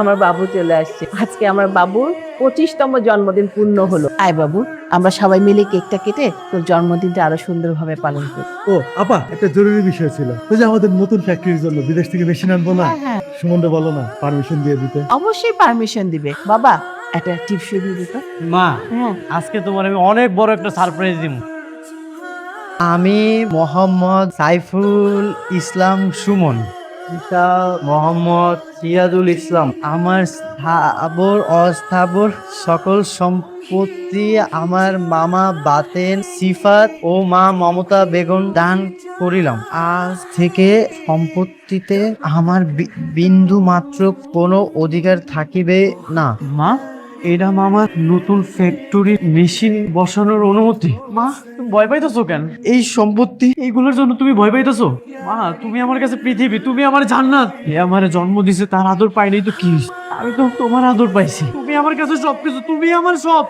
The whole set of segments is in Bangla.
আমার বাবু চলে আসছে। আজকে আমার বাবুর পঁচিশতম জন্মদিন পূর্ণ হলো। আয় বাবু আমরা সবাই মিলে কেকটা কেটে তোর জন্মদিনটা আরও সুন্দরভাবে পালন করি। ও আপা একটা জরুরি বিষয় ছিল। ওই যে আমাদের নতুন ফ্যাক্টরির জন্য বিদেশ থেকে মেশিন আনব না? হ্যাঁ বলো না পারমিশন দিয়ে দিতে। অবশ্যই পারমিশন দিবে। বাবা একটা টিপসই দিয়ে দিত মা হ্যাঁ। আজকে তোমার আমি অনেক বড় একটা সারপ্রাইজ দিব আমি মোহাম্মদ সাইফুল ইসলাম সুমন। পিতা মোহাম্মদ সিরাজুল ইসলাম, আমার স্থাবর, অস্থাবর সকল সম্পত্তি আমার মামা বাতেন সিফাত ও মা মমতা বেগম দান করিলাম। আজ থেকে সম্পত্তিতে আমার বিন্দু মাত্র কোনো অধিকার থাকিবে না। মা এটা মামার নতুন ফ্যাক্টরি মেশিন বসানোর অনুমতি। মা, তুমি ভয় পাইতেছো কেন? এই সম্পত্তি, এইগুলোর জন্য তুমি ভয় পাইতেছো? মা, তুমি আমার কাছে পৃথিবী, তুমি আমার জান্নাত। এ আমার জন্ম দিছে, তার আদর পাইনি তো কি? আমি তো তোমার আদর পাইছি। তুমি আমার কাছে সব কিছু তুমি আমার সব।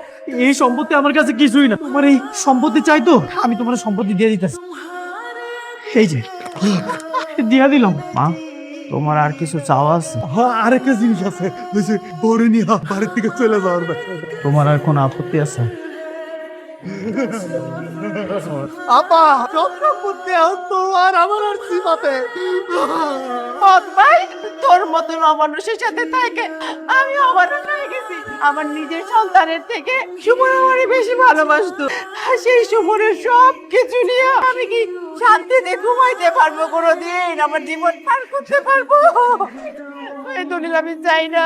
এই সম্পত্তি আমার কাছে কিছুই না। তোমার এই সম্পত্তি চাই তো? আমি তোমার সম্পত্তি দিয়ে দিতেছি। এই যে, দিয়া দিলাম। মা তোমার আর কিছু চাওয়া আছে? হ্যাঁ আরেকটা জিনিস আছে। ওই যে বড় নিয়ে বাড়ির থেকে চলে যাওয়ার তোমার আর কোনো আপত্তি আছে? আপা সব সম্পত্তি তোমার আমার আর সিমাতে ভাই তোর মতন অমানুষের সাথে থাকে আমি অমানুষ হয়ে গেছি। আমার নিজের সন্তানের থেকে সুমন বেশি ভালোবাসতো। সেই সুমনের সব কিছু নিয়ে আমি শান্তিতে ঘুমাইতে পারব কোনোদিন আমার জীবন পার করতে পারব। এই দুনিয়া আমি চাই না।